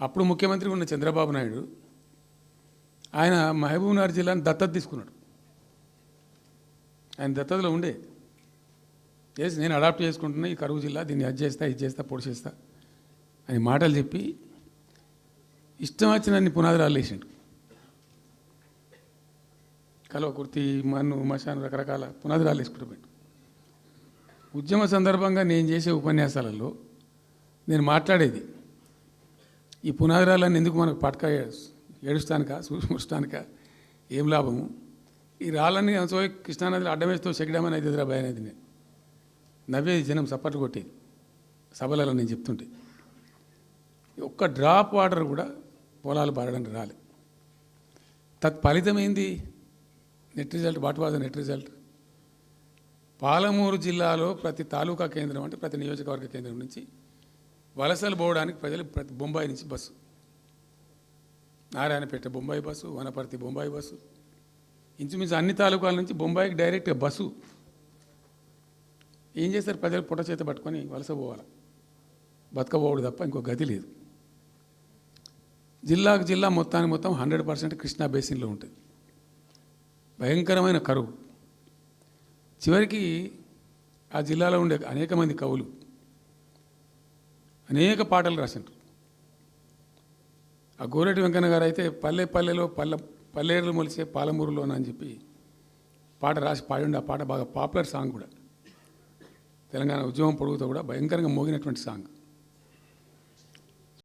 అప్పుడు ముఖ్యమంత్రి ఉన్న చంద్రబాబు నాయుడు ఆయన మహబూబ్నగర్ జిల్లాని దత్తత తీసుకున్నాడు. ఆయన దత్తతలో ఉండే. చేసి నేను అడాప్ట్ చేసుకుంటున్నా ఈ కరువు జిల్లా దీన్ని అది చేస్తా ఇది చేస్తా పొడి చేస్తా అని మాటలు చెప్పి ఇష్టం వచ్చినన్ని పునాదులు వేసిండు కలవ కుర్తి మన్ను మశాను రకరకాల పునాదురాలు వేసుకుంటూ ఉద్యమ సందర్భంగా నేను చేసే ఉపన్యాసాలలో నేను మాట్లాడేది ఈ పునాదిరాలన్నీ ఎందుకు మనకు పట్క ఏడుస్తానుక సూక్ష్మిస్తానుక ఏం లాభము? ఈ రాళ్ళని అంచో కృష్ణానదిలో అడ్డమేస్తూ చెక్కడమని అయితే ఎదురా భయం అనేది నేను. నవ్వేది జనం సప్పట్లు కొట్టేది. సభలలో నేను చెప్తుంటే. ఒక్క డ్రాప్ వాటర్ కూడా పొలాలు పారడానికి రాలే. తత్ఫలితమైంది net result what was net result? Palamuru జిల్లాలో ప్రతి తాలూకా కేంద్రం అంటే ప్రతి నియోజకవర్గ కేంద్రం నుంచి వలసలు పోవడానికి ప్రజలు ప్రతి బొంబాయి నుంచి bus. Narayanpet Bombay bus Wanaparthy Bombay bus. ఇంచుమించు అన్ని తాలూకాల నుంచి బొంబాయికి డైరెక్ట్గా బస్సు. ఏం చేస్తారు ప్రజలు? పుట్ట చేత పట్టుకొని వలస పోవాలి? బతకపోవడు తప్ప ఇంకో గతి లేదు. జిల్లాకు జిల్లా మొత్తానికి మొత్తం హండ్రెడ్ పర్సెంట్ కృష్ణా బేసిన్లో ఉంటుంది. భయంకరమైన కరువు. చివరికి ఆ జిల్లాలో ఉండే అనేక మంది కవులు అనేక పాటలు రాసిండ్రు. ఆ గోరెటి వెంకన్న గారు అయితే పల్లె పల్లెలో పల్లె పల్లెలు మొలిసే పాలమూరులోన అని చెప్పి పాట రాసి పాడిండు. ఆ పాట బాగా పాపులర్ సాంగ్ కూడా. తెలంగాణ ఉద్యమం పొడుగుతో కూడా భయంకరంగా మోగినటువంటి సాంగ్.